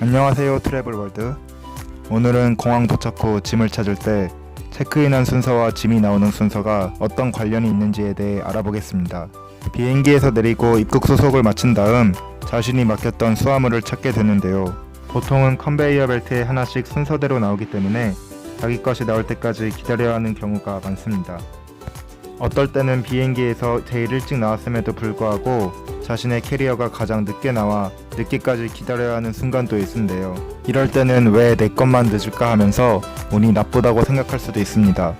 안녕하세요 트래블월드. 오늘은 공항 도착 후 짐을 찾을 때 체크인한 순서와 짐이 나오는 순서가 어떤 관련이 있는지에 대해 알아보겠습니다. 비행기에서 내리고 입국 소속을 마친 다음 자신이 맡겼던 수화물을 찾게 되는데요. 보통은 컨베이어 벨트에 하나씩 순서대로 나오기 때문에 자기 것이 나올 때까지 기다려야 하는 경우가 많습니다. 어떨 때는 비행기에서 제일 일찍 나왔음에도 불구하고 자신의 캐리어가 가장 늦게 나와 늦게까지 기다려야 하는 순간도 있는데요. 이럴 때는 왜 내 것만 늦을까 하면서 운이 나쁘다고 생각할 수도 있습니다.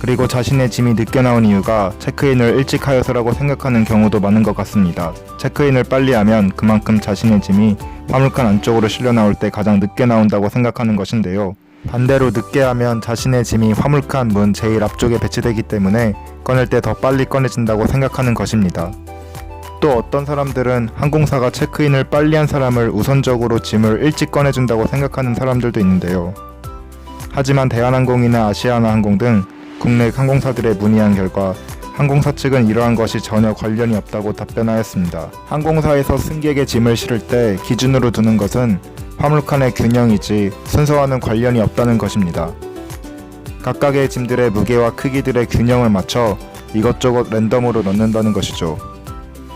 그리고 자신의 짐이 늦게 나온 이유가 체크인을 일찍 하여서라고 생각하는 경우도 많은 것 같습니다. 체크인을 빨리 하면 그만큼 자신의 짐이 화물칸 안쪽으로 실려 나올 때 가장 늦게 나온다고 생각하는 것인데요. 반대로 늦게 하면 자신의 짐이 화물칸 문 제일 앞쪽에 배치되기 때문에 꺼낼 때 더 빨리 꺼내진다고 생각하는 것입니다. 또 어떤 사람들은 항공사가 체크인을 빨리 한 사람을 우선적으로 짐을 일찍 꺼내준다고 생각하는 사람들도 있는데요. 하지만 대한항공이나 아시아나항공 등 국내 항공사들에 문의한 결과 항공사 측은 이러한 것이 전혀 관련이 없다고 답변하였습니다. 항공사에서 승객의 짐을 실을 때 기준으로 두는 것은 화물칸의 균형이지 순서와는 관련이 없다는 것입니다. 각각의 짐들의 무게와 크기들의 균형을 맞춰 이것저것 랜덤으로 넣는다는 것이죠.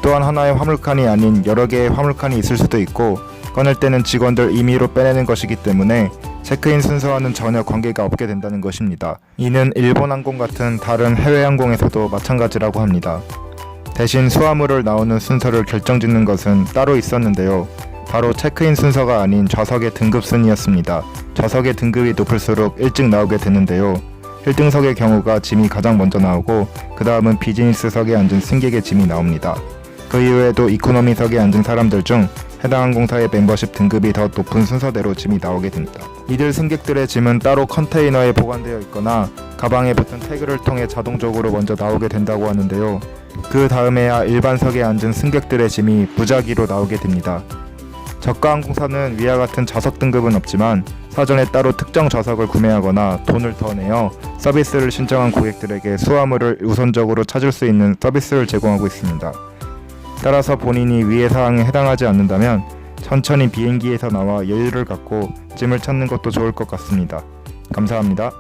또한 하나의 화물칸이 아닌 여러 개의 화물칸이 있을 수도 있고 꺼낼 때는 직원들 임의로 빼내는 것이기 때문에 체크인 순서와는 전혀 관계가 없게 된다는 것입니다. 이는 일본 항공 같은 다른 해외 항공에서도 마찬가지라고 합니다. 대신 수화물을 나오는 순서를 결정짓는 것은 따로 있었는데요. 바로 체크인 순서가 아닌 좌석의 등급 순이었습니다. 좌석의 등급이 높을수록 일찍 나오게 되는데요. 1등석의 경우가 짐이 가장 먼저 나오고 그 다음은 비즈니스석에 앉은 승객의 짐이 나옵니다. 그 이외에도 이코노미석에 앉은 사람들 중 해당 항공사의 멤버십 등급이 더 높은 순서대로 짐이 나오게 됩니다. 이들 승객들의 짐은 따로 컨테이너에 보관되어 있거나 가방에 붙은 태그를 통해 자동적으로 먼저 나오게 된다고 하는데요. 그 다음에야 일반석에 앉은 승객들의 짐이 무작위로 나오게 됩니다. 저가 항공사는 위와 같은 좌석 등급은 없지만 사전에 따로 특정 좌석을 구매하거나 돈을 더 내어 서비스를 신청한 고객들에게 수화물을 우선적으로 찾을 수 있는 서비스를 제공하고 있습니다. 따라서 본인이 위의 사항에 해당하지 않는다면 천천히 비행기에서 나와 여유를 갖고 짐을 찾는 것도 좋을 것 같습니다. 감사합니다.